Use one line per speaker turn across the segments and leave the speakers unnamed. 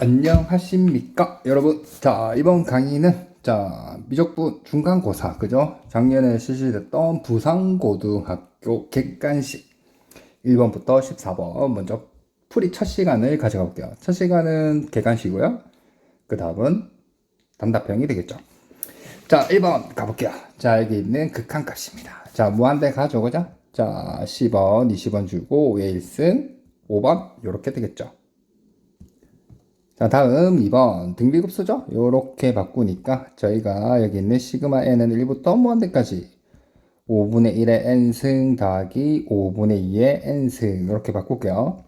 안녕하십니까 여러분. 자 이번 강의는 자 미적분 중간고사 그죠? 작년에 실시됐던 부산고등학교 객관식. 1번부터 14번 먼저 풀이 첫 시간을 가져가 볼게요. 첫 시간은 객관식이고요. 그 다음은 단답형이 되겠죠. 자 1번 가볼게요. 자 여기 있는 극한값입니다. 자 무한대 가져오자 자 10원 20원 주고 5의 1승 5번 이렇게 되겠죠 자, 다음 2번 등비급수죠? 요렇게 바꾸니까 저희가 여기 있는 시그마 n은 1부터 무한대까지 5분의 1의 n승 더하기 5분의 2의 n승 이렇게 바꿀게요.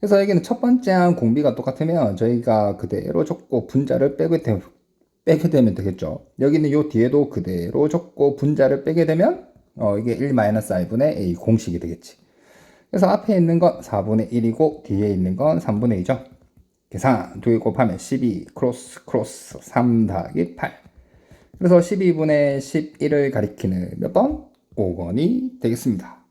그래서 여기는 첫 번째 항 공비가 똑같으면 저희가 그대로 적고 분자를 빼게, 되, 빼게 되면 되겠죠. 여기는 요 뒤에도 그대로 적고 분자를 빼게 되면 어, 이게 1-i분의 a 공식이 되겠지. 그래서 앞에 있는 건 4분의 1이고 뒤에 있는 건 3분의 2죠. 계산 2개 곱하면 12 크로스 크로스 3 더하기 8 그래서 12분의 11을 가리키는 몇 번? 5번이 되겠습니다.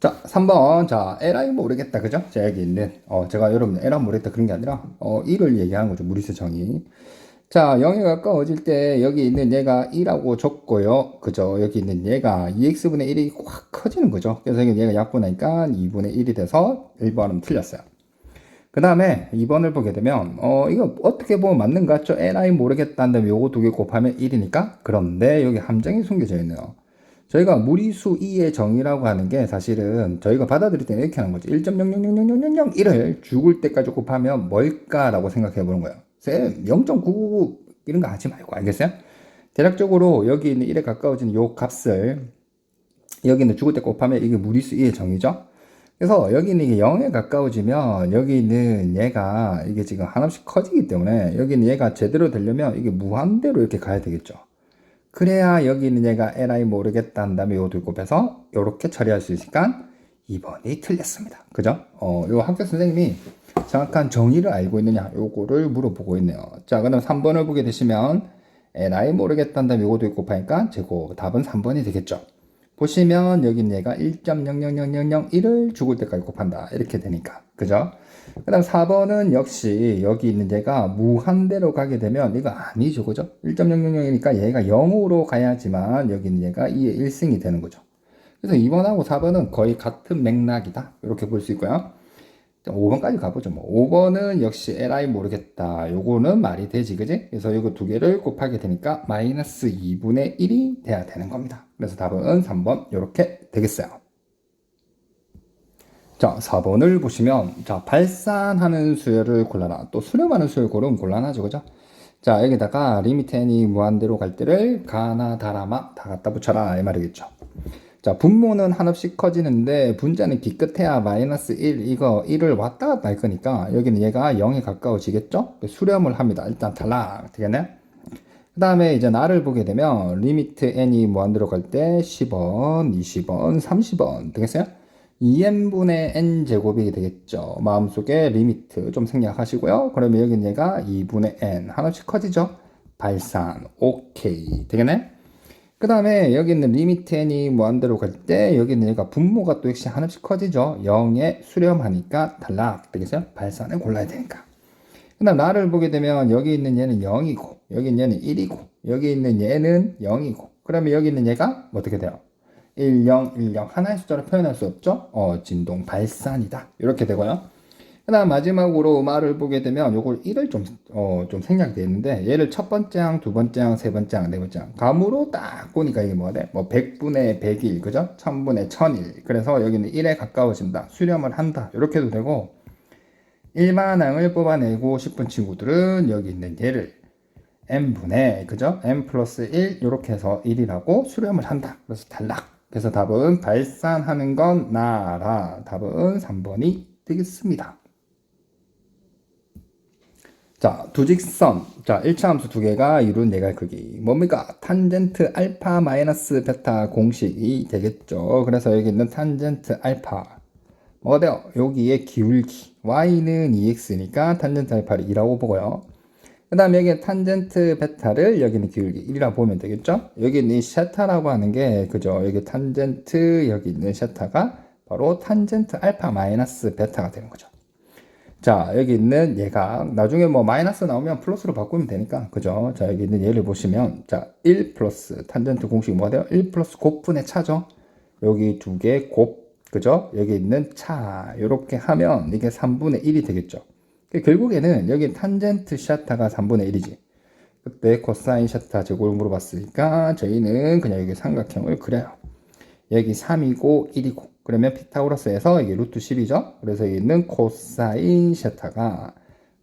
자, 3번. 자, LI 모르겠다. 그죠? 자, 여기 있는, 어, 제가 여러분, LI 모르겠다. 그런 게 아니라, 어, 1을 얘기하는 거죠. 무리수 정의. 자, 0에 가까워질 때, 여기 있는 얘가 2라고 적고요. 그죠? 여기 있는 얘가 2x분의 1이 확 커지는 거죠. 그래서 얘가 약분하니까 2분의 1이 돼서 1번은 틀렸어요. 그 다음에 2번을 보게 되면 어 이거 어떻게 보면 맞는가? 저 li 모르겠다는 다음에 요거 두 개 곱하면 1이니까 그런데 여기 함정이 숨겨져 있네요. 저희가 무리수 2의 정의라고 하는 게 사실은 저희가 받아들일 때는 이렇게 하는 거죠. 1.0000001을 죽을 때까지 곱하면 뭘까라고 생각해 보는 거예요. 쌤, 0.999 이런 거 하지 말고 알겠어요? 대략적으로 여기 있는 1에 가까워진 요 값을 여기는 죽을 때 곱하면 이게 무리수 2의 정의죠. 그래서 여기는 이게 0에 가까워지면 여기 있는 얘가 이게 지금 하나씩 커지기 때문에 여기는 얘가 제대로 되려면 이게 무한대로 이렇게 가야 되겠죠. 그래야 여기 있는 얘가 li 모르겠다 한 다음에 요둘 곱해서 이렇게 처리할 수 있으니까 2번이 틀렸습니다. 그죠? 어, 요 학교 선생님이 정확한 정의를 알고 있느냐 요거를 물어보고 있네요. 자, 그다음 3번을 보게 되시면 li 모르겠다 한 다음에 요거둘 곱하니까 제곱 답은 3번이 되겠죠. 보시면 여기는 얘가 1.0000001을 죽을 때까지 곱한다. 이렇게 되니까. 그죠? 그 다음 4번은 역시 여기 있는 얘가 무한대로 가게 되면 이거 아니죠. 그죠? 1.000이니까 얘가 0으로 가야지만 여기 있는 얘가 2의 1승이 되는 거죠. 그래서 2번하고 4번은 거의 같은 맥락이다. 이렇게 볼 수 있고요. 5번까지 가보죠. 뭐 5번은 역시 li 모르겠다. 요거는 말이 되지, 그지? 그래서 이거 두 개를 곱하게 되니까 마이너스 2분의 1이 돼야 되는 겁니다. 그래서 답은 3번 이렇게 되겠어요. 자, 4번을 보시면 자, 발산하는 수열을 골라라. 또 수렴하는 수열 고르면 곤란하죠, 그죠? 자, 여기다가 리미트 n이 무한대로 갈 때를 가나 다라마 다 갖다 붙여라 이 말이겠죠. 자, 분모는 한없이 커지는데 분자는 기껏해야 마이너스 1 이거 1을 왔다 갔다 할 거니까 여기는 얘가 0에 가까워지겠죠? 수렴을 합니다. 일단 탈락 되겠네? 그 다음에 이제 나를 보게 되면 리미트 n이 무한대로 갈 때 10원, 20원, 30원 되겠어요? 2n분의 n 제곱이 되겠죠. 마음속에 리미트 좀 생략하시고요. 그러면 여기는 얘가 2분의 n 하나씩 커지죠. 발산 오케이 되겠네? 그 다음에 여기 있는 리미트 n이 무한대로 갈 때 여기 있는 얘가 분모가 또 역시 하나씩 커지죠. 0에 수렴하니까 탈락 되겠어요? 발산을 골라야 되니까. 그 다음 나를 보게 되면 여기 있는 얘는 0이고 여기 있는 얘는 1이고 여기 있는 얘는 0이고 그러면 여기 있는 얘가 어떻게 돼요? 1, 0, 1, 0 하나의 숫자로 표현할 수 없죠? 어, 진동 발산이다. 이렇게 되고요. 그 다음 마지막으로 말을 보게 되면 요걸 1을 좀, 어, 좀 생략되어 있는데 얘를 첫 번째 항, 두 번째 항, 세 번째 항, 네 번째 항 감으로 딱 보니까 이게 뭐가 돼? 뭐 100분의 100일, 그죠? 1000분의 1000일. 그래서 여기는 1에 가까워진다. 수렴을 한다. 이렇게 도 되고 일반 항을 뽑아내고 싶은 친구들은 여기 있는 얘를 n분의 그죠? n 플러스 1 이렇게 해서 1이라고 수렴을 한다. 그래서 탈락. 그래서 답은 발산하는 건 나라. 답은 3번이 되겠습니다. 자, 두 직선. 자, 1차 함수 두 개가 이룬 내갈 크기. 뭡니까? 탄젠트 알파 마이너스 베타 공식이 되겠죠. 그래서 여기 있는 탄젠트 알파. 뭐가 돼요? 여기에 기울기. y는 2x니까 탄젠트 알파를 2라고 보고요. 그 다음에 여기 탄젠트 베타를 여기는 기울기 1이라고 보면 되겠죠? 여기 있는 샤타라고 하는 게, 그죠? 여기 탄젠트, 여기 있는 샤타가 바로 탄젠트 알파 마이너스 베타가 되는 거죠. 자, 여기 있는 얘가 나중에 뭐 마이너스 나오면 플러스로 바꾸면 되니까. 그죠? 자, 여기 있는 얘를 보시면 자, 1 플러스 탄젠트 공식이 뭐가 돼요? 1 플러스 곱분의 차죠. 여기 두 개 곱. 그죠? 여기 있는 차. 요렇게 하면 이게 3분의 1이 되겠죠. 결국에는 여기 탄젠트 샤타가 3분의 1이지. 그때 코사인 샤타 제곱을 물어봤으니까 저희는 그냥 여기 삼각형을 그려요. 여기 3이고 1이고 그러면 피타고라스에서 이게 루트 10이죠. 그래서 여기 있는 코사인 샤타가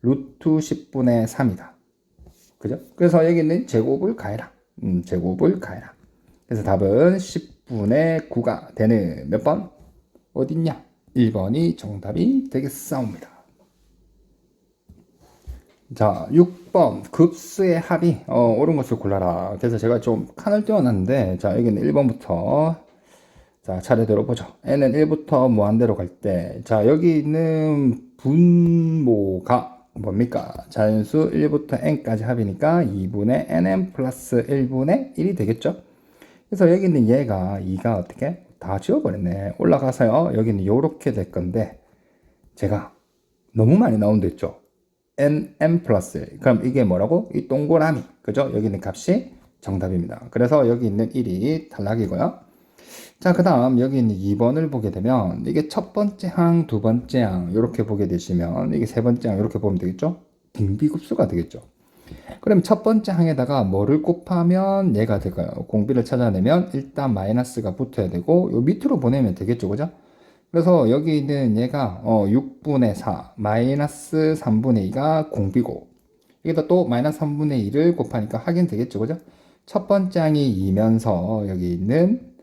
루트 10분의 3이다. 그죠? 그래서 여기 있는 제곱을 가해라. 음, 제곱을 가해라. 그래서 답은 10분의 9가 되는 몇 번? 어딨냐? 1번이 정답이 되겠사옵니다. 자, 6번 급수의 합이 어, 옳은 것을 골라라. 그래서 제가 좀 칸을 띄워놨는데 자, 여기는 1번부터 자, 차례대로 보죠. n은 1부터 무한대로 갈 때, 자, 여기 있는 분모가 뭡니까? 자연수 1부터 n까지 합이니까 2분의 nm 플러스 1분의 1이 되겠죠? 그래서 여기 있는 얘가 2가 어떻게? 다 지워버렸네. 올라가서요. 여기는 요렇게 될 건데, 제가 너무 많이 나온다 했죠? nm 플러스 1. 그럼 이게 뭐라고? 이 동그라미. 그죠? 여기 있는 값이 정답입니다. 그래서 여기 있는 1이 탈락이고요. 자, 그 다음 여기 있는 2번을 보게 되면 이게 첫 번째 항, 두 번째 항 이렇게 보게 되시면 이게 세 번째 항 이렇게 보면 되겠죠? 등비급수가 되겠죠. 그럼 첫 번째 항에다가 뭐를 곱하면 얘가 될까요? 공비를 찾아내면 일단 마이너스가 붙어야 되고 요 밑으로 보내면 되겠죠, 그죠? 그래서 여기 있는 얘가 어 6분의 4 마이너스 3분의 2가 공비고 여기다 또 마이너스 3분의 2를 곱하니까 하긴 되겠죠, 그죠? 첫 번째 항이 2면서 여기 있는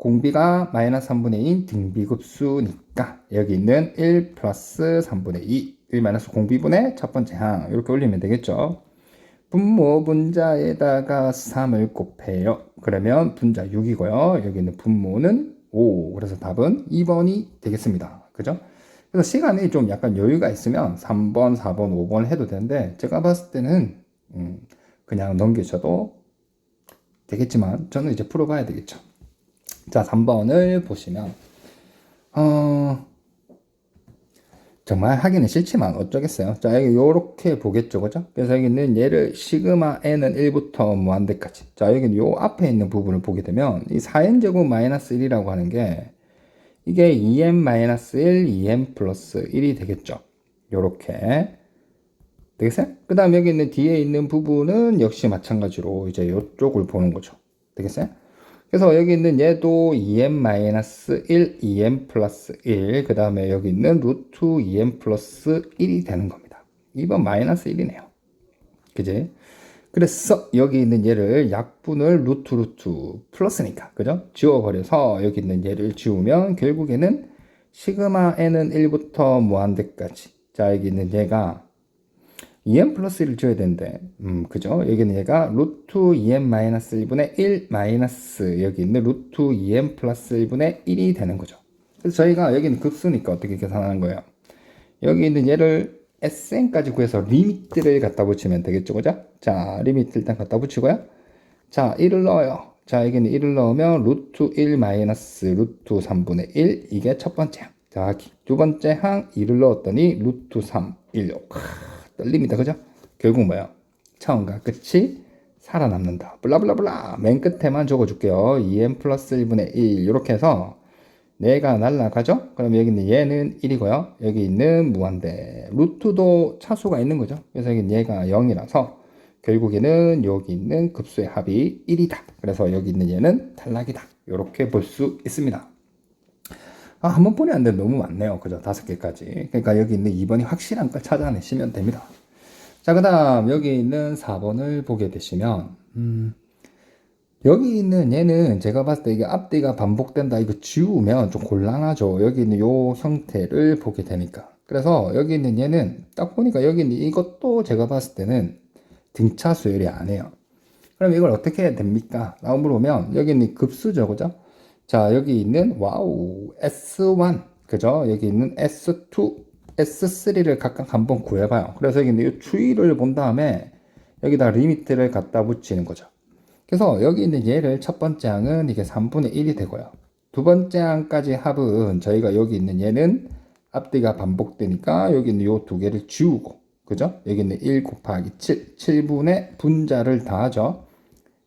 공비가 마이너스 3분의 2인 등비급수니까 여기 있는 1 플러스 3분의 2 1 마이너스 공비분의 첫 번째 항 이렇게 올리면 되겠죠. 분모 분자에다가 3을 곱해요. 그러면 분자 6이고요. 여기 있는 분모는 5. 그래서 답은 2번이 되겠습니다. 그죠? 그래서 시간이 좀 약간 여유가 있으면 3번, 4번, 5번 해도 되는데 제가 봤을 때는 음, 그냥 넘기셔도 되겠지만 저는 이제 풀어봐야 되겠죠. 자, 3번을 보시면, 어, 정말 하기는 싫지만 어쩌겠어요. 자, 여기 요렇게 보겠죠. 그죠? 그래서 여기는 얘를 시그마 n은 1부터 무한대까지. 자, 여기는 요 앞에 있는 부분을 보게 되면 이 4n제곱 마이너스 1이라고 하는 게 이게 2n 마이너스 1, 2n 플러스 1이 되겠죠. 요렇게. 되겠어요? 그 다음 여기 있는 뒤에 있는 부분은 역시 마찬가지로 이제 요쪽을 보는 거죠. 되겠어요? 그래서 여기 있는 얘도 2m-1, 2m 플러스 1, 그 다음에 여기 있는 루트 2m 플러스 1이 되는 겁니다. 2번 마이너스 1이네요. 그지? 그래서 여기 있는 얘를 약분을 루트 루트 플러스니까, 그죠? 지워버려서 여기 있는 얘를 지우면 결국에는 시그마 n은 1부터 무한대까지. 자, 여기 있는 얘가 2n 플러스 1을 줘야 되는데, 음, 그죠? 여기는 얘가 루트 2n 마이너스 1분의 1 마이너스 여기 있는 루트 2n 플러스 1분의 1이 되는 거죠. 그래서 저희가 여기는 급수니까 어떻게 계산하는 거예요? 여기 있는 얘를 SN까지 구해서 리미트를 갖다 붙이면 되겠죠, 그죠? 자, 리미트 일단 갖다 붙이고요. 자, 1을 넣어요. 자, 여기는 1을 넣으면 루트 1 마이너스 루트 3분의 1 이게 첫 번째 항. 자, 두 번째 항 2를 넣었더니 루트 3, 1. 떨립니다. 그죠? 결국 뭐야? 처음과 끝이 살아남는다. 블라블라블라. 맨 끝에만 적어줄게요. 2n 플러스 1분의 1. 이렇게 해서 내가 날라가죠? 그럼 여기 있는 얘는 1이고요. 여기 있는 무한대. 루트도 차수가 있는 거죠. 그래서 여기 얘가 0이라서 결국에는 여기 있는 급수의 합이 1이다. 그래서 여기 있는 얘는 탈락이다. 이렇게 볼 수 있습니다. 아, 한 번뿐이 안 돼. 너무 많네요. 그죠? 다섯 개까지. 그러니까 여기 있는 2번이 확실한 걸 찾아내시면 됩니다. 자, 그 다음 여기 있는 4번을 보게 되시면, 음, 여기 있는 얘는 제가 봤을 때 이게 앞뒤가 반복된다. 이거 지우면 좀 곤란하죠. 여기 있는 요 형태를 보게 되니까. 그래서 여기 있는 얘는 딱 보니까 여기 있는 이것도 제가 봤을 때는 등차 수열이 아니에요. 그럼 이걸 어떻게 해야 됩니까? 라고 물어보면 여기 있는 급수죠. 그죠? 자, 여기 있는 와우 S1 그죠? 여기 있는 S2, S3를 각각 한번 구해봐요. 그래서 여기 있는 이 추이를 본 다음에 여기다 리미트를 갖다 붙이는 거죠. 그래서 여기 있는 얘를 첫 번째 항은 이게 3분의 1이 되고요. 두 번째 항까지 합은 저희가 여기 있는 얘는 앞뒤가 반복되니까 여기 있는 요 두 개를 지우고 그죠? 여기 있는 1 곱하기 7 7분의 분자를 더하죠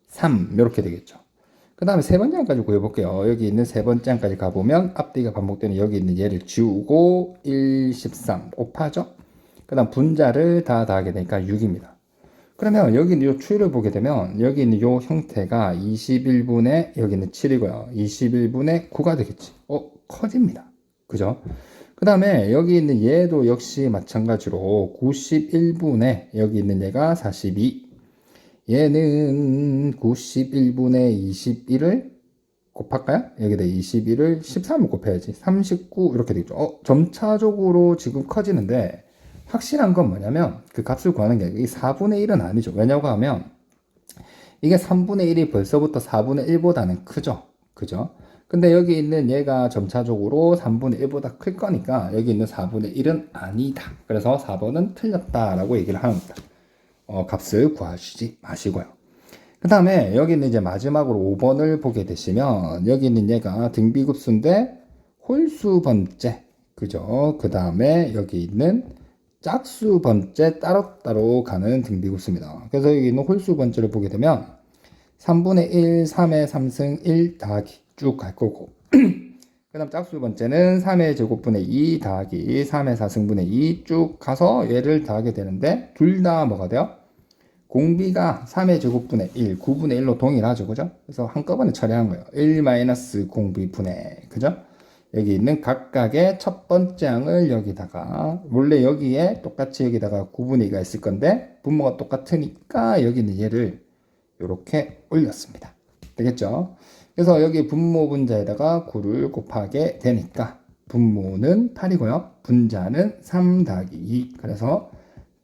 3 이렇게 되겠죠 그 다음에 세 번째 항까지 구해볼게요 여기 있는 세 번째 항까지 가보면 앞뒤가 반복되는 여기 있는 얘를 지우고 1 13 곱하죠 그 다음 분자를 다 더하게 되니까 6입니다 그러면 여기 있는 요 추이를 보게 되면 여기 있는 요 형태가 21분의 여기 있는 7이고요. 21분의 9가 되겠지. 어, 커집니다. 그죠? 그 다음에 여기 있는 얘도 역시 마찬가지로 91분의 여기 있는 얘가 42. 얘는 91분의 21을 곱할까요? 여기다 21을 13을 곱해야지. 39 이렇게 되겠죠. 어, 점차적으로 지금 커지는데 확실한 건 뭐냐면 그 값을 구하는 게이 4분의 1은 아니죠. 왜냐고 하면 이게 3분의 1이 벌써부터 4분의 1보다는 크죠. 그죠? 근데 여기 있는 얘가 점차적으로 3분의 1보다 클 거니까 여기 있는 4분의 1은 아니다. 그래서 4번은 틀렸다라고 얘기를 하는 겁니다. 어, 값을 구하시지 마시고요. 그 다음에 여기 있는 이제 마지막으로 5번을 보게 되시면 여기 있는 얘가 등비급수인데 홀수 번째. 그죠? 그 다음에 여기 있는 짝수 번째 따로따로 가는 등비급수입니다. 그래서 여기 있는 홀수 번째를 보게 되면 3분의 1, 3의 3승 1 더하기 쭉 갈 거고 그 다음 짝수 번째는 3의 제곱분의 2 더하기 3의 4승분의 2 쭉 가서 얘를 더하게 되는데 둘 다 뭐가 돼요? 공비가 3의 제곱분의 1, 9분의 1로 동일하죠. 그죠? 그래서 한꺼번에 처리한 거예요. 1 마이너스 공비분의 그죠? 여기 있는 각각의 첫 번째 항을 여기다가 원래 여기에 똑같이 여기다가 9분의 2가 있을 건데 분모가 똑같으니까 여기 있는 얘를 이렇게 올렸습니다. 되겠죠? 그래서 여기 분모 분자에다가 9를 곱하게 되니까 분모는 8이고요. 분자는 3 더하기 2. 그래서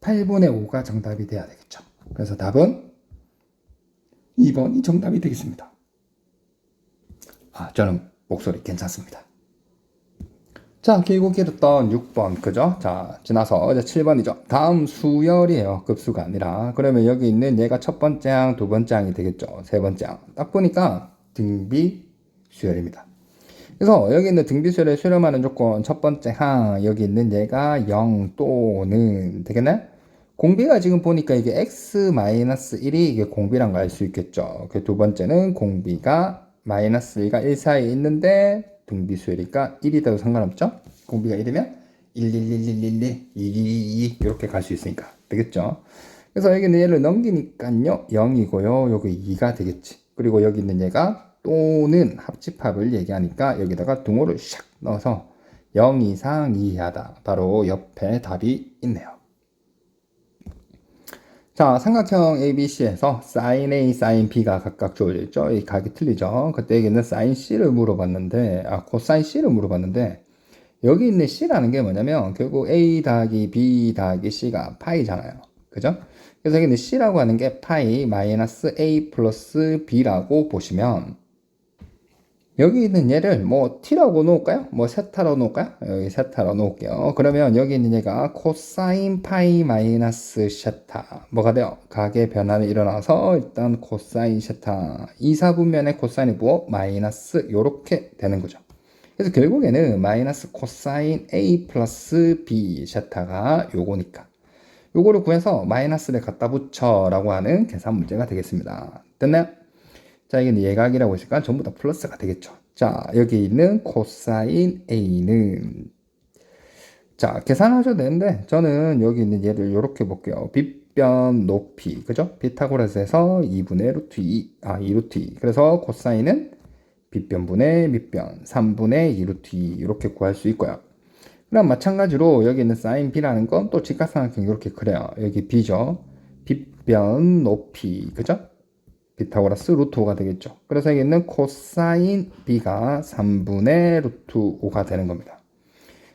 8분의 5가 정답이 돼야 되겠죠. 그래서 답은 2번이 정답이 되겠습니다. 아, 저는 목소리 괜찮습니다. 자, 길고 길었던 6번, 그죠? 자, 지나서 이제 7번이죠. 다음 수열이에요. 급수가 아니라. 그러면 여기 있는 얘가 첫 번째 항, 두 번째 항이 되겠죠. 세 번째 항. 딱 보니까 등비 수열입니다. 그래서 여기 있는 등비 수열을 수렴하는 조건 첫 번째 항, 여기 있는 얘가 0 또는 되겠나요? 공비가 지금 보니까 이게 x-1이 이게 공비란 걸 알 수 있겠죠. 그 두 번째는 공비가 마이너스 1과 1 사이에 있는데 등비 수열이니까 1이라도 상관없죠? 공비가 1이면 1, 1, 1, 1, 1, 1, 2, 2, 2 이렇게 갈 수 있으니까 되겠죠? 그래서 여기는 얘를 넘기니까요 0이고요 여기 2가 되겠지 그리고 여기 있는 얘가 또는 합집합을 얘기하니까 여기다가 등호를 샥 넣어서 0 이상 이하다 바로 옆에 답이 있네요 자, 삼각형 ABC에서 sin A, sin B가 각각 주어져 있죠. 이 각이 틀리죠. 그때 여기는 sin C를 물어봤는데, 아, 코사인 C를 물어봤는데, 여기 있는 C라는 게 뭐냐면, 결국 A 더하기 B 더하기 C가 파이잖아요. 그죠? 그래서 여기 있는 C라고 하는 게 파이 마이너스 A 플러스 B라고 보시면, 여기 있는 얘를 뭐 t라고 놓을까요? 뭐 세타로 놓을까요? 여기 세타로 놓을게요. 그러면 여기 있는 얘가 코사인 파이 마이너스 셰타 뭐가 돼요? 각의 변화는 일어나서 일단 코사인 셰타 2사분면의 코사인이 부어 마이너스 요렇게 되는 거죠. 그래서 결국에는 마이너스 코사인 A 플러스 B 셰타가 요거니까 요거를 구해서 마이너스를 갖다 붙여 라고 하는 계산 문제가 되겠습니다. 됐나요? 자, 이게 예각이라고 했으니까 전부 다 플러스가 되겠죠. 자, 여기 있는 코사인 A는 자, 계산하셔도 되는데 저는 여기 있는 얘를 이렇게 볼게요. 빗변 높이, 그죠? 피타고라스에서 2분의 루트 2, 아, 2 루트 2. 그래서 코사인은 빗변분의 밑변 3분의 2 루트 2 이렇게 구할 수 있고요. 그럼 마찬가지로 여기 있는 사인 B라는 건 또 직각삼각형 이렇게 그래요. 여기 B죠. 빗변 높이, 그죠? 피타고라스 루트 5가 되겠죠. 그래서 여기는 코사인 b가 3분의 루트 5가 되는 겁니다.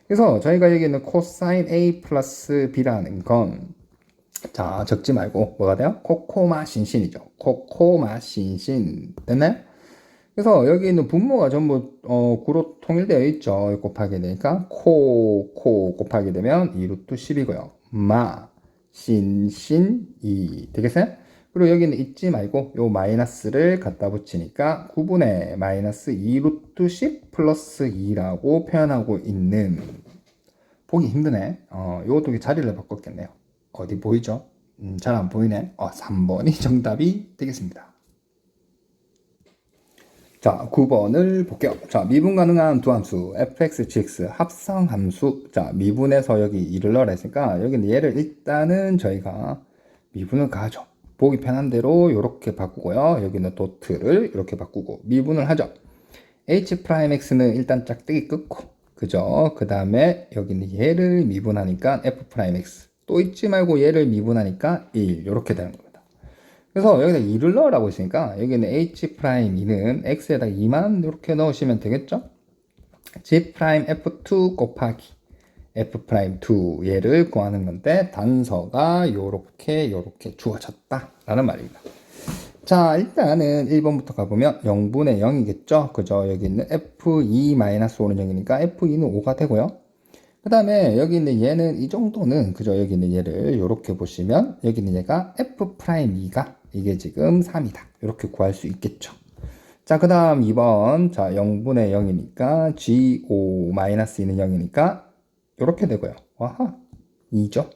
그래서 저희가 여기는 코사인 a 플러스 b라는 건 자, 적지 말고 뭐가 돼요? 코코마 신신이죠. 코코마 신신. 됐나요? 그래서 여기 있는 분모가 전부 어, 구로 통일되어 있죠. 곱하게 되니까 코, 코 곱하게 되면 2루트 10이고요. 마, 신, 신, 2 되겠어요? 그리고 여기는 잊지 말고 요 마이너스를 갖다 붙이니까 9분의 마이너스 2 루트 10 플러스 2라고 표현하고 있는 보기 힘드네. 어, 요것도 자리를 바꿨겠네요. 어디 보이죠? 음, 잘 안 보이네. 어, 3번이 정답이 되겠습니다. 자, 9번을 볼게요. 자, 미분 가능한 두 함수, fx, gx 합성 함수. 자, 미분에서 여기 2를 넣으라 했으니까, 여기는 얘를 일단은 저희가 미분을 가죠. 보기 편한 대로 이렇게 바꾸고요. 여기는 도트를 이렇게 바꾸고, 미분을 하죠. h'x는 일단 짝대기 끊고, 그죠? 그 다음에 여기는 얘를 미분하니까 f'x. 또 잊지 말고 얘를 미분하니까 1. 이렇게 되는 겁니다. 그래서 여기다 2를 넣으라고 했으니까 여기는 h'2는 x에다 2만 이렇게 넣으시면 되겠죠? g'(f2) 곱하기 f'2 얘를 구하는 건데 단서가 요렇게 요렇게 주어졌다 라는 말입니다. 자 일단은 1번부터 가보면 0분의 0이겠죠? 그죠? 여기 있는 f2-5는 0이니까 f2는 5가 되고요. 그 다음에 여기 있는 얘는 이 정도는 그죠? 여기 있는 얘를 이렇게 보시면 여기 있는 얘가 f'2가 이게 지금 3이다. 이렇게 구할 수 있겠죠. 자, 그 다음 2번. 자, 0분의 0이니까 G5-2는 0이니까 이렇게 되고요. 와하. 2죠.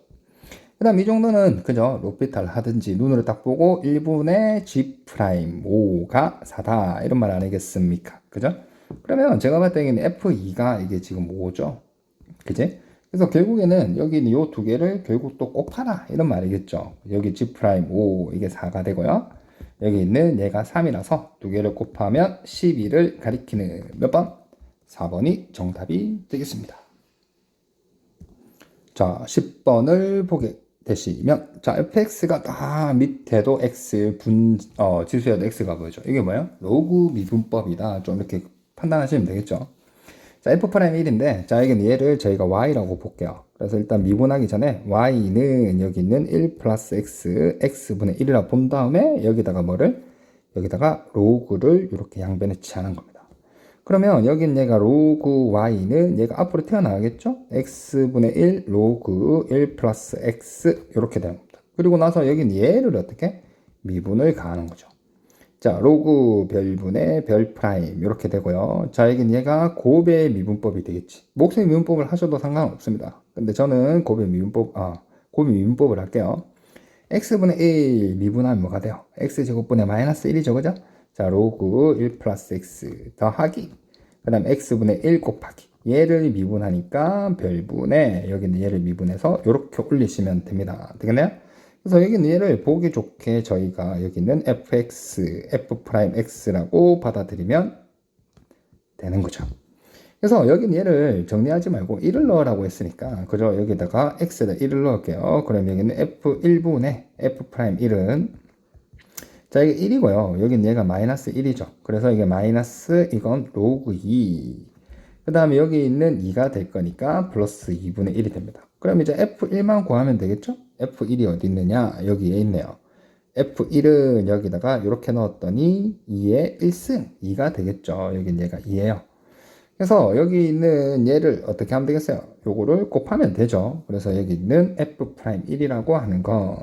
그 다음 이 정도는 그죠? 로피탈 하든지 눈으로 딱 보고 1분의 G'5가 4다. 이런 말 아니겠습니까? 그죠? 그러면 제가 봤을 때는 F2가 이게 지금 5죠. 그지? 그래서 결국에는 여기 있는 요 두 개를 결국 또 곱하라 이런 말이겠죠. 여기 G 프라임 5 이게 4가 되고요. 여기 있는 얘가 3이라서 두 개를 곱하면 12를 가리키는 몇 번? 4번이 정답이 되겠습니다. 자, 10번을 보게 되시면 자, fx가 다 밑에도 x 분 어, 지수에도 x가 보이죠. 이게 뭐예요? 로그 미분법이다. 좀 이렇게 판단하시면 되겠죠. 자, f'1인데, 자, 여기는 얘를 저희가 y라고 볼게요. 그래서 일단 미분하기 전에 y는 여기 있는 1 플러스 x, x분의 1이라고 본 다음에 여기다가 뭐를? 여기다가 로그를 이렇게 양변에 치하는 겁니다. 그러면 여기는 얘가 로그 y는 얘가 앞으로 튀어나가겠죠? x분의 1 로그 1 플러스 x 이렇게 되는 겁니다. 그리고 나서 여기는 얘를 어떻게? 미분을 가하는 거죠. 자, 로그 별분의 별 프라임 이렇게 되고요. 자, 여긴 얘가 곱의 미분법이 되겠지. 목수의 미분법을 하셔도 상관없습니다. 근데 저는 곱의 미분법, 아, 곱의 미분법을 할게요. x분의 1 미분하면 뭐가 돼요? x제곱분의 마이너스 1이죠, 그죠? 자, 로그 1 플러스 x 더하기 그 다음 x분의 1 곱하기 얘를 미분하니까 별분의 여기는 얘를 미분해서 이렇게 올리시면 됩니다. 되겠나요? 그래서 여기는 얘를 보기 좋게 저희가 여기는 fx, f'x라고 받아들이면 되는 거죠. 그래서 여기는 얘를 정리하지 말고 1을 넣으라고 했으니까 그죠? 여기다가 x에다 1을 넣을게요. 그럼 여기는 f1분의 f'1은 자 이게 1이고요. 여기는 얘가 마이너스 1이죠. 그래서 이게 마이너스 이건 로그 2. 그 다음에 여기 있는 2가 될 거니까 플러스 2분의 1이 됩니다. 그럼 이제 F1만 구하면 되겠죠? F1이 어디 있느냐? 여기에 있네요. F1은 여기다가 이렇게 넣었더니 2의 1승 2가 되겠죠. 여긴 얘가 2예요. 그래서 여기 있는 얘를 어떻게 하면 되겠어요? 요거를 곱하면 되죠. 그래서 여기 있는 F'1이라고 하는 건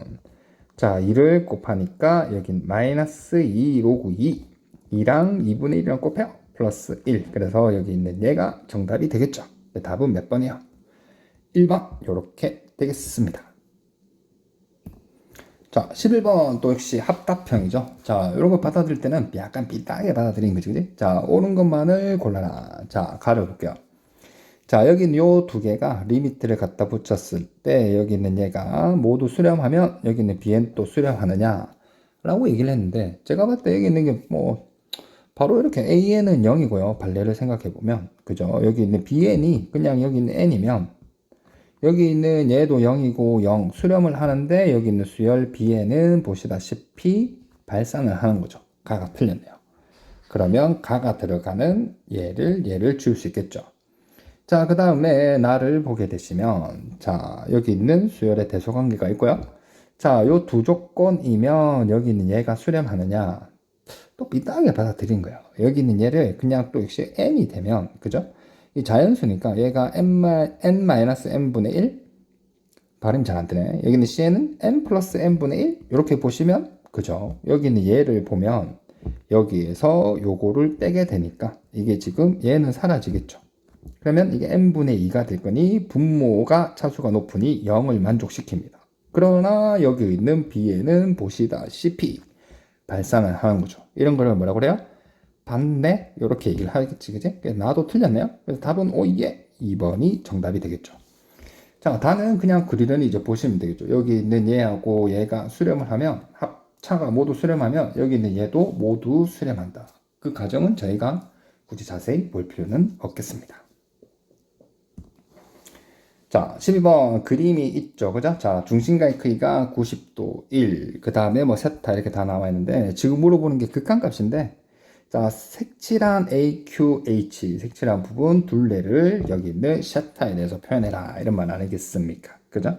자, 2를 곱하니까 여긴 마이너스 2 로그 2 2랑 2분의 1이랑 곱해요. 플러스 1. 그래서 여기 있는 얘가 정답이 되겠죠. 답은 몇 번이요? 1번 이렇게 되겠습니다. 자, 11번 또 역시 합답형이죠. 자, 이런 거 받아들일 때는 약간 삐딱하게 받아들이는 거지, 그지? 자, 옳은 것만을 골라라. 자, 가려볼게요. 자, 여기 요두 개가 리미트를 갖다 붙였을 때 여기 있는 얘가 모두 수렴하면 여기 있는 bn 또 수렴하느냐? 라고 얘기를 했는데 제가 봤을 때 여기 있는 게 뭐 바로 이렇게 an은 0이고요. 발레를 생각해 보면 그죠? 여기 있는 bn이 그냥 여기 있는 n이면 여기 있는 얘도 0이고 0 수렴을 하는데 여기 있는 수열 B에는 보시다시피 발산을 하는 거죠. 가가 틀렸네요. 그러면 가가 들어가는 얘를 얘를 지울 수 있겠죠. 자, 그 다음에 나를 보게 되시면 자, 여기 있는 수열의 대소관계가 있고요. 자, 요 두 조건이면 여기 있는 얘가 수렴하느냐 또 삐딱하게 받아들인 거예요. 여기 있는 얘를 그냥 또 역시 n이 되면 그죠? 이 자연수니까 얘가 n, n-n분의 1 발음 잘 안 되네. 여기는 cn은 n 플러스 n분의 1 이렇게 보시면 그죠? 여기는 얘를 보면 여기에서 요거를 빼게 되니까 이게 지금 얘는 사라지겠죠. 그러면 이게 n분의 2가 될 거니 분모가 차수가 높으니 0을 만족시킵니다. 그러나 여기 있는 b에는 보시다시피 발산을 하는 거죠. 이런 거를 뭐라고 그래요? 반대 이렇게 얘기를 하겠지 그지? 나도 틀렸네요. 그래서 답은 오 예 2번이 정답이 되겠죠. 자, 다는 그냥 그리려니 이제 보시면 되겠죠. 여기 있는 얘하고 얘가 수렴을 하면 합차가 모두 수렴하면 여기 있는 얘도 모두 수렴한다. 그 과정은 저희가 굳이 자세히 볼 필요는 없겠습니다. 자, 12번 그림이 있죠. 그죠? 자, 중심가의 크기가 90도 1, 그 다음에 뭐 세타 이렇게 다 나와 있는데 지금 물어보는 게 극한값인데 자, 색칠한 AQH, 색칠한 부분 둘레를 여기 있는 샤타에 대해서 표현해라. 이런 말 아니겠습니까? 그죠?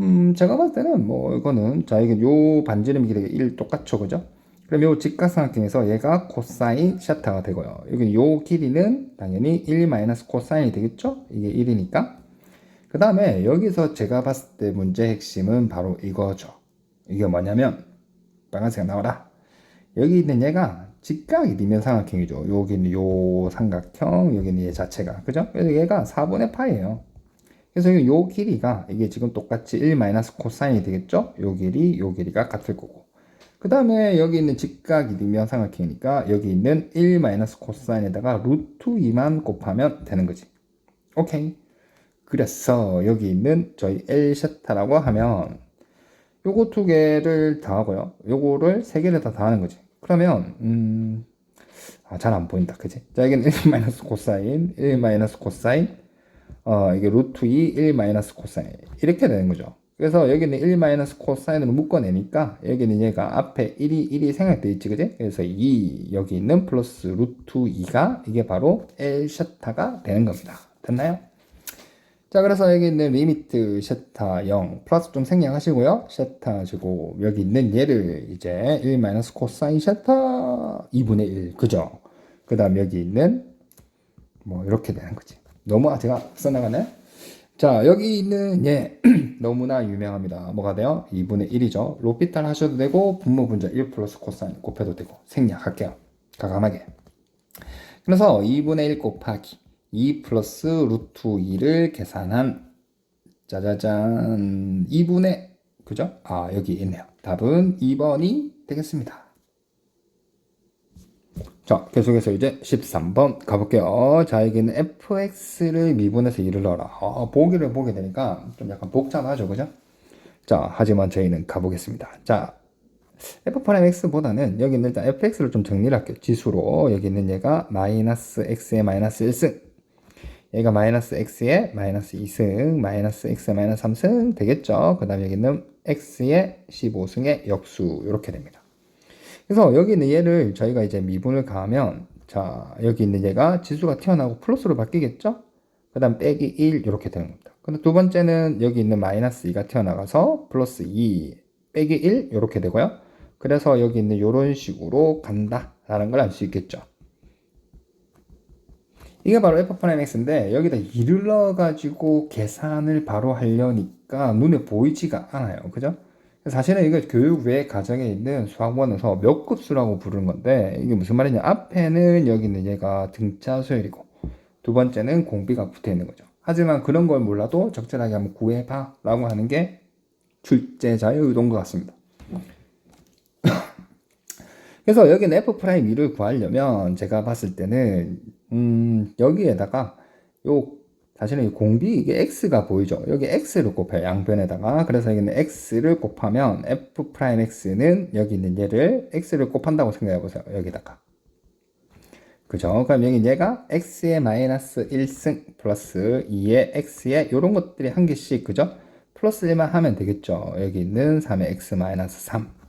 음, 제가 봤을 때는 뭐 이거는 자, 이게 요 반지름 길이가 1 똑같죠. 그죠? 그럼 요 직각삼각형에서 얘가 코사인 샤타가 되고요. 여기 요 길이는 당연히 1 마이너스 코사인이 되겠죠? 이게 1이니까. 그 다음에 여기서 제가 봤을 때 문제 핵심은 바로 이거죠. 이게 뭐냐면 빨간색 나와라. 여기 있는 얘가 직각이 리면 삼각형이죠. 여기는 요 삼각형, 여기는 얘 자체가 그죠? 그래서 얘가 4분의 파예요. 그래서 요 길이가 이게 지금 똑같이 1 마이너스 코사인이 되겠죠? 요 길이, 요 길이가 같을 거고. 그 다음에 여기 있는 직각이 리면 삼각형이니까 여기 있는 1 마이너스 코사인에다가 루트 2만 곱하면 되는 거지. 오케이. 그래서 여기 있는 저희 L 샤타라고 하면 요거 두 개를 더하고요. 요거를 세 개를 다 더하는 거지. 그러면 음, 아, 잘 안 보인다. 그지? 자, 여기는 1 마이너스 코사인, 1 마이너스 코사인, 어, 이게 루트 2, 1 마이너스 코사인. 이렇게 되는 거죠. 그래서 여기는 1 마이너스 코사인으로 묶어내니까 여기는 얘가 앞에 1이 1이 생략되어 있지, 그지? 그래서 2 여기 있는 플러스 루트 2가 이게 바로 L 샤타가 되는 겁니다. 됐나요? 자, 그래서 여기 있는 리미트 쉐타 0 플러스 좀 생략하시고요. 쉐타 지고 여기 있는 얘를 이제 1 마이너스 코사인 쉐타 2분의 1 그죠? 그 다음 여기 있는 뭐 이렇게 되는 거지. 너무 제가 써나가네. 자, 여기 있는 얘 너무나 유명합니다. 뭐가 돼요? 2분의 1이죠. 로피탈 하셔도 되고 분모 분자 1 플러스 코사인 곱해도 되고 생략할게요. 가감하게. 그래서 2분의 1 곱하기 2 플러스 루트 2를 계산한 짜자잔 2분의 그죠? 아 여기 있네요. 답은 2번이 되겠습니다. 자 계속해서 이제 13번 가볼게요. 자 여기는 fx를 미분해서 2를 넣어라. 아, 보기를 보게 되니까 좀 약간 복잡하죠 그죠? 자 하지만 저희는 가보겠습니다. 자 f'(x보다는 여기 있는 일단 fx를 좀 정리를 할게요. 지수로 여기 있는 얘가 마이너스 x의 마이너스 1승 얘가 마이너스 x의 마이너스 2승, 마이너스 x의 마이너스 3승 되겠죠. 그 다음에 여기는 x의 15승의 역수 이렇게 됩니다. 그래서 여기 있는 얘를 저희가 이제 미분을 가하면 자 여기 있는 얘가 지수가 튀어나오고 플러스로 바뀌겠죠. 그 다음 빼기 1 이렇게 되는 겁니다. 근데 두 번째는 여기 있는 마이너스 2가 튀어나가서 플러스 2 빼기 1 이렇게 되고요. 그래서 여기 있는 이런 식으로 간다라는 걸 알 수 있겠죠. 이게 바로 f'(x인데 여기다 2를 넣어가지고 계산을 바로 하려니까 눈에 보이지가 않아요. 그죠? 사실은 이거 교육 외 과정에 있는 수학원에서 몇 급수라고 부르는 건데 이게 무슨 말이냐 앞에는 여기 있는 얘가 등차 수열이고 두 번째는 공비가 붙어 있는 거죠. 하지만 그런 걸 몰라도 적절하게 한번 구해봐 라고 하는 게 출제자의 의도인 것 같습니다. 그래서 여기는 f'2를 구하려면 제가 봤을 때는 음, 여기에다가 요 사실은 이 공비 이게 x가 보이죠. 여기 x를 곱해요. 양변에다가. 그래서 여기는 x를 곱하면 f'x는 여기 있는 얘를 x를 곱한다고 생각해 보세요. 여기다가. 그죠? 그럼 여기 얘가 x의 마이너스 1승 플러스 2의 x의 요런 것들이 한 개씩 그죠? 플러스 1만 하면 되겠죠. 여기 있는 3의 x 마이너스 3.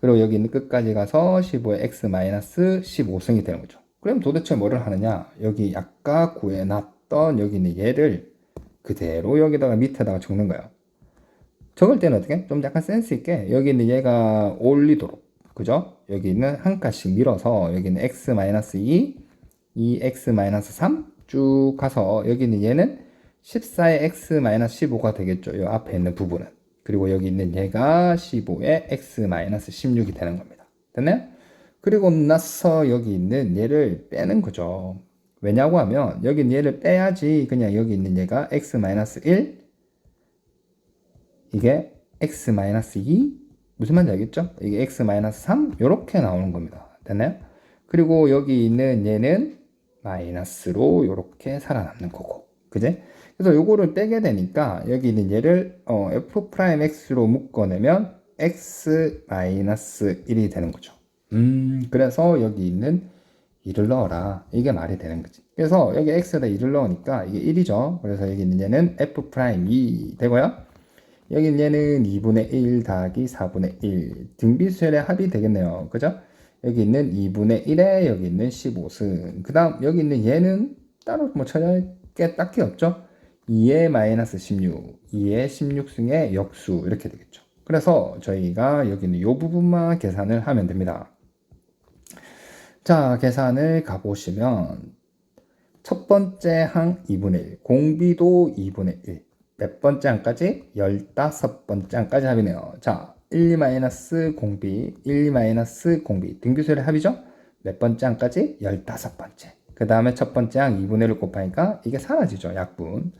그리고 여기 있는 끝까지 가서 15의 x 마이너스 15승이 되는 거죠. 그럼 도대체 뭐를 하느냐? 여기 아까 구해놨던 여기 있는 얘를 그대로 여기다가 밑에다가 적는 거예요. 적을 때는 어떻게? 좀 약간 센스 있게 여기 있는 얘가 올리도록 그죠? 여기 있는 한 칸씩 밀어서 여기 있는 x-2, 2x-3 쭉 가서 여기 있는 얘는 14의 x-15가 되겠죠. 이 앞에 있는 부분은. 그리고 여기 있는 얘가 15의 x-16이 되는 겁니다. 됐나요? 그리고 나서 여기 있는 얘를 빼는 거죠. 왜냐고 하면 여기 얘를 빼야지 그냥 여기 있는 얘가 x-1 이게 x-2 무슨 말인지 알겠죠? 이게 x-3 이렇게 나오는 겁니다. 됐나요? 그리고 여기 있는 얘는 마이너스로 이렇게 살아남는 거고 그제? 그래서 요거를 빼게 되니까 여기 있는 얘를 어, f'x로 묶어내면 x-1이 되는 거죠. 음, 그래서 여기 있는 2를 넣어라. 이게 말이 되는 거지. 그래서 여기 x에다 2를 넣으니까 이게 1이죠. 그래서 여기 있는 얘는 f'2 되고요. 여기 있는 얘는 2분의 1 더하기 4분의 1. 등비수열의 합이 되겠네요. 그죠? 여기 있는 2분의 1에 여기 있는 15승. 그 다음 여기 있는 얘는 따로 뭐 찾을 게 딱히 없죠. 2의 마이너스 16, 2의 16승의 역수 이렇게 되겠죠. 그래서 저희가 여기 있는 이 부분만 계산을 하면 됩니다. 자, 계산을 가보시면 첫 번째 항 2분의 1, 공비도 2분의 1, 몇 번째 항까지? 15번째 항까지 합이네요. 자, 1, 2 마이너스 공비, 1, 2 마이너스 공비, 등비수열의 합이죠? 몇 번째 항까지? 15번째. 그 다음에 첫 번째 항 2분의 1을 곱하니까 이게 사라지죠, 약분.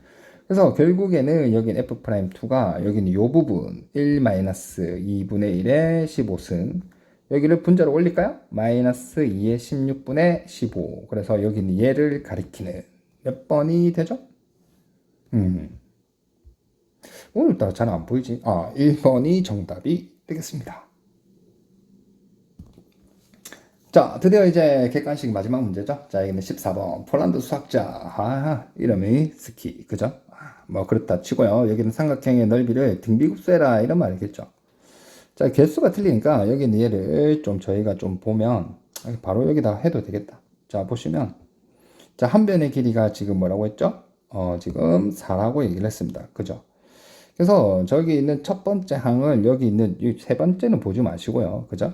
그래서 결국에는 여긴 f'2가 여기는 요 부분 1 마이너스 2분의 1의 15승 여기를 분자로 올릴까요? 마이너스 2의 16분의 15 그래서 여기는 얘를 가리키는 몇 번이 되죠? 음. 오늘따라 잘 안 보이지? 아, 1번이 정답이 되겠습니다. 자, 드디어 이제 객관식 마지막 문제죠. 자, 여기는 14번. 폴란드 수학자. 아, 이름이 스키. 그죠? 아, 뭐, 그렇다 치고요. 여기는 삼각형의 넓이를 등비급수해라. 이런 말이겠죠. 자, 개수가 틀리니까 여기는 얘를 좀 저희가 좀 보면 바로 여기다 해도 되겠다. 자, 보시면. 자, 한 변의 길이가 지금 뭐라고 했죠? 어, 지금 4라고 얘기를 했습니다. 그죠? 그래서 저기 있는 첫 번째 항을 여기 있는 이세 번째는 보지 마시고요. 그죠?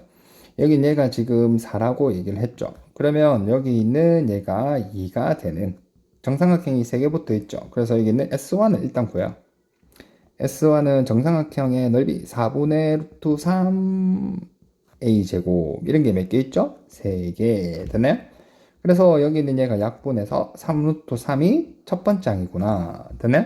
여기 얘가 지금 4라고 얘기를 했죠. 그러면 여기 있는 얘가 2가 되는 정삼각형이 3개 붙어 있죠. 그래서 여기 있는 S1을 일단 구해요. S1은 정삼각형의 넓이 4분의 루트 3 A제곱 이런 게 몇 개 있죠? 3개 됐나요? 그래서 여기 있는 얘가 약분해서 3루트 3이 첫 번째 항이구나 됐나요?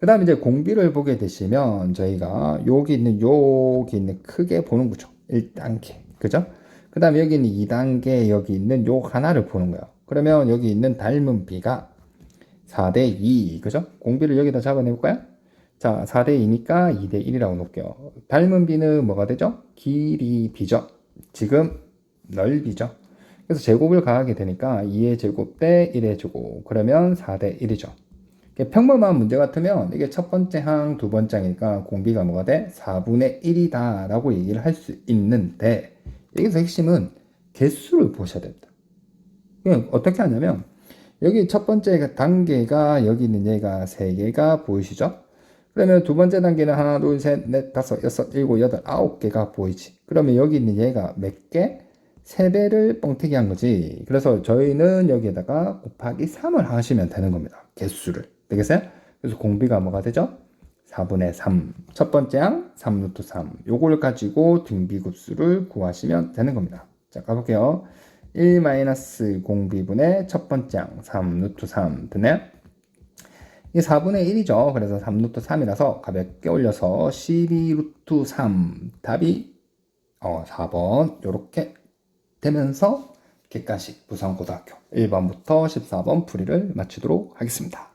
그 다음에 이제 공비를 보게 되시면 저희가 여기 있는 여기 있는 크게 보는 거죠. 1단계. 그죠? 그 다음에 여기 있는 2단계 여기 있는 요 하나를 보는 거예요. 그러면 여기 있는 닮은 비가 4대 2. 그죠? 공비를 여기다 잡아내볼까요? 자, 4대 2니까 2대 1이라고 놓을게요. 닮은 비는 뭐가 되죠? 길이 비죠. 지금 넓이죠. 그래서 제곱을 가하게 되니까 2의 제곱 대 1의 제곱. 그러면 4대 1이죠. 평범한 문제 같으면 이게 첫 번째 항, 두 번째 항이니까 공비가 뭐가 돼? 4분의 1이다 라고 얘기를 할 수 있는데 여기서 핵심은 개수를 보셔야 됩니다. 어떻게 하냐면 여기 첫 번째 단계가 여기 있는 얘가 3개가 보이시죠? 그러면 두 번째 단계는 하나, 둘, 셋, 넷, 다섯, 여섯, 일곱, 여덟, 아홉 개가 보이지. 그러면 여기 있는 얘가 몇 개? 세 배를 뻥튀기 한 거지. 그래서 저희는 여기에다가 곱하기 3을 하시면 되는 겁니다. 개수를. 되겠어요? 그래서 공비가 뭐가 되죠? 4분의 3. 첫 번째 항 3루트 3. 요걸 가지고 등비급수를 구하시면 되는 겁니다. 자, 가볼게요. 1 마이너스 공비분의 첫 번째 항 3루트 3. 됐나요? 이게 4분의 1이죠. 그래서 3루트 3이라서 가볍게 올려서 12루트 3. 답이 어, 4번. 요렇게 되면서 객관식 부산고등학교 1번부터 14번 풀이를 마치도록 하겠습니다.